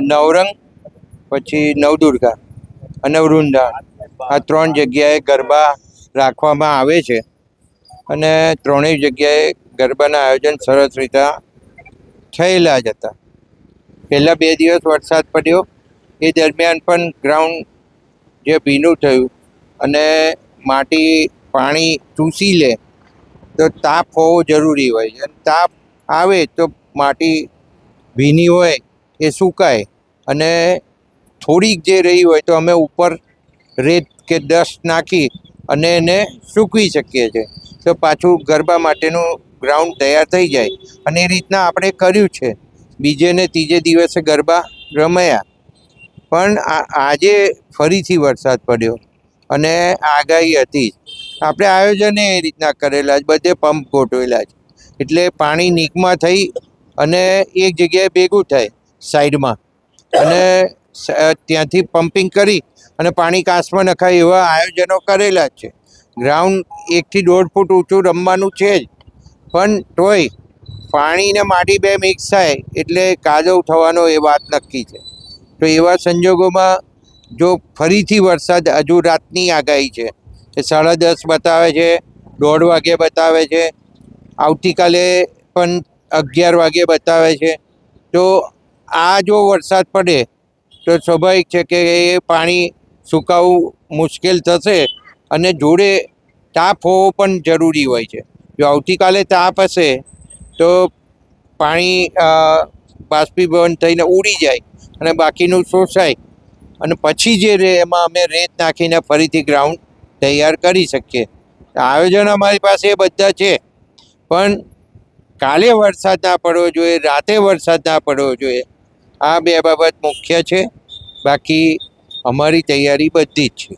નવરંગ, પછી નવદુર્ગા અને વૃંદા. આ ત્રણ જગ્યાએ ગરબા રાખવામાં આવે છે અને ત્રણેય જગ્યાએ ગરબાના આયોજન સરસ રીતે થયેલા જ હતા. પહેલાં બે દિવસ વરસાદ પડ્યો. એ દરમિયાન પણ ગ્રાઉન્ડ જે ભીનું થયું અને માટી પાણી ચૂસી લે તો તાપ હોવો જરૂરી હોય છે. તાપ આવે તો માટી ભીની હોય એ સુકાય અને થોડીક જે રહી હોય તો અમે ઉપર રેત કે ડસ્ટ નાખી અને એને સૂકવી શકીએ છીએ. તો પાછું ગરબા માટેનું ગ્રાઉન્ડ તૈયાર થઈ જાય. અને એ રીતના આપણે કર્યું છે. બીજે ને ત્રીજે દિવસે ગરબા રમાયા. પણ આજે ફરીથી વરસાદ પડ્યો. અને આગાહી હતી આપણે આયોજન એ રીતના કરેલા જ. બધે પંપ ગોઠવેલા જ. એટલે પાણી નીકમાં થઈ અને એક જગ્યાએ ભેગું થાય. સાઈડમાં. અને ત્યાંથી પમ્પિંગ કરી અને પાણી કાંસમાં નખાય એવા આયોજનો કરેલા છે. ગ્રાઉન્ડ એકથી દોઢ ફૂટ ઊંચું રમવાનું છે જ. પણ તોય પાણી ને માટી બે મિક્સ થાય એટલે કાદવ થવાનો એ વાત નક્કી છે. તો એવા સંજોગોમાં જો ફરીથી વરસાદ હજુ રાતની આગાહી છે, એ સાડા દસ બતાવે છે, દોઢ વાગે બતાવે છે, આવતીકાલે પણ અગિયાર વાગે બતાવે છે. તો આ જો વરસાદ પડે, તો સ્વાભાવિક છે કે એ પાણી સુકાવવું મુશ્કેલ થશે અને જોડે તાપ હોવો પણ જરૂરી હોય છે. જો આવતીકાલે તાપ હશે, તો પાણી બાષ્પીભવન થઈને ઉડી જાય અને બાકીનું શોષાય. અને પછી જે રે, એમાં અમે રેત નાખીને ફરીથી ગ્રાઉન્ડ તૈયાર કરી શકીએ. આયોજન અમારી પાસે બધા છે. પણ કાલે વરસાદ ના પડવો જોઈએ, રાતે વરસાદ ના પડવો જોઈએ. આ બે બાબત મુખ્ય છે. બાકી અમારી તૈયારી બધી જ છે.